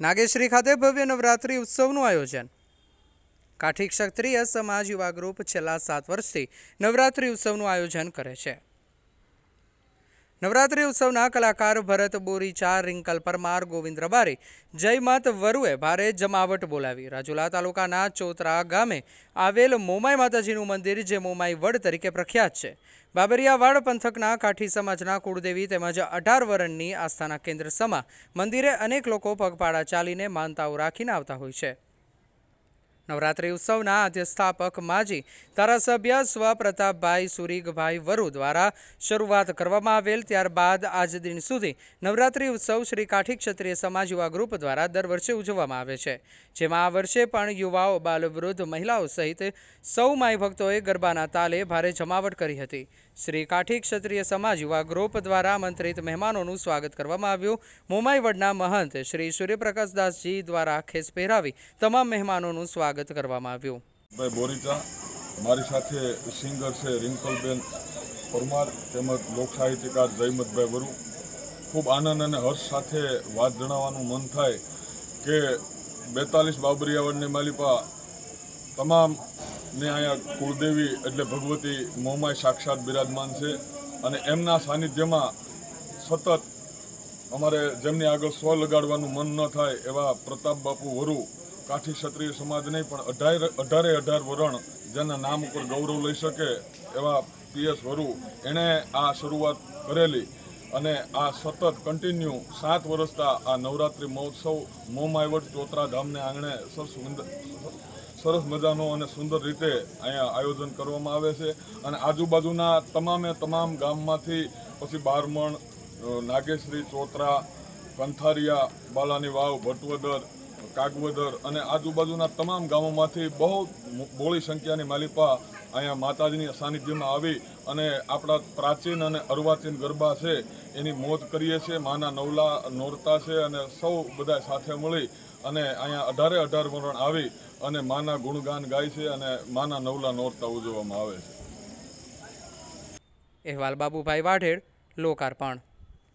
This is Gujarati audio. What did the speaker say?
નાગેશ્રી ખાતે ભવ્ય નવરાત્રિ ઉત્સવનું આયોજન. કાઠી ક્ષત્રિય સમાજ યુવા ગ્રુપ છેલ્લા સાત વર્ષથી નવરાત્રિ ઉત્સવનું આયોજન કરે છે. નવરાત્રિ ઉત્સવના કલાકાર ભરત બોરી ચાર રિંકલ પરમાર ગોવિંદ રબારી. જયમત વરુએ ભારે જમાવટ બોલાવી. રાજુલા તાલુકાના ચોતરા ગામે આવેલ મોમાઈ માતાજીનું મંદિર, જે મોમાઈ વડ તરીકે પ્રખ્યાત છે. બાબરિયાવાડ પંથકના કાઠી સમાજના કુળદેવી તેમજ અઢાર વરણની આસ્થાના કેન્દ્ર સમા મંદિરે અનેક લોકો પગપાળા ચાલીને માનતાઓ રાખીને આવતા હોય છે. નવરાત્રિ ઉત્સવના અધ્યસ્થાપક માજી ધારાસભ્ય સ્વ પ્રતાપભાઈ સુરીગભાઈ વરુ દ્વારા શરૂઆત કરવામાં આવેલ ત્યારબાદ આજ દિન સુધી નવરાત્રિ ઉત્સવ શ્રી કાઠી ક્ષત્રિય સમાજ યુવા ગ્રુપ દ્વારા દર વર્ષે ઉજવવામાં આવે છે. જેમાં આ વર્ષે પણ યુવાઓ, બાલવૃદ્ધ, મહિલાઓ સહિત સૌ માઈ ભક્તોએ ગરબાના તાલે ભારે જમાવટ કરી હતી. શ્રી કાઠી ક્ષત્રિય સમાજ યુવા ગ્રુપ દ્વારા આમંત્રિત મહેમાનોનું સ્વાગત કરવામાં આવ્યું. મોમાઈવડના વડના મહંત શ્રી સૂર્યપ્રકાશદાસજી દ્વારા ખેસ પહેરાવી તમામ મહેમાનોનું સ્વાગત કરવામાં આવ્યું. ભાઈ બોરીચા, મારી સાથે સિંગર છે રિંકલબેન પરમાર તેમજ લોક સાહિત્યકાર જયમતભાઈ વરુ. ખૂબ આનંદ અને હર્ષ સાથે વાત જણાવવાનું મન થાય કે બેતાલીસ બાબરિયાવડની માલિપા તમામ ને અહીંયા કુળદેવી એટલે ભગવતી મોમાય સાક્ષાત બિરાજમાન છે અને એમના સાનિધ્યમાં સતત અમારે જેમની આગળ સ્વ લગાડવાનું મન ન થાય એવા પ્રતાપ બાપુ વરુ કાઠી ક્ષત્રિય સમાજ નહીં, પણ અઢાર, અઢારે અઢાર વરણ જેના નામ ઉપર ગૌરવ લઈ શકે એવા પીએસ વરુ એણે આ શરૂઆત કરેલી. અને આ સતત કન્ટિન્યુ સાત વર્ષતા આ નવરાત્રિ મહોત્સવ મોમાયવટ ચોતરા ધામને આંગણે સરસ સરસ મજાનો અને સુંદર રીતે અહીંયા આયોજન કરવામાં આવે છે. અને આજુબાજુના તમામે તમામ ગામમાંથી પછી બારમણ નાગેશ્રી, ચોતરા, કંથારિયા, બાલાની વાવ, ભટવદર કાગવદર અને આજુબાજુના તમામ ગામોમાંથી બહુ બોળી સંખ્યાની માલિપા અહીંયા માતાજીની સાનિધ્યમાં આવી અને આપણા પ્રાચીન અને અર્વાચીન ગરબા છે, એની મોજ કરીએ છીએ, માના નવલા નોરતા છે અને સૌ બધા સાથે મળી અને અહીંયા અઢારે અઢાર વરણ આવી અને માના ગુણગાન ગાય છે અને માના નવલા નોરતા ઉજવવામાં આવે છે. અહેવાલ બાબુભાઈ વાઢેડ, લોકાર્પણ.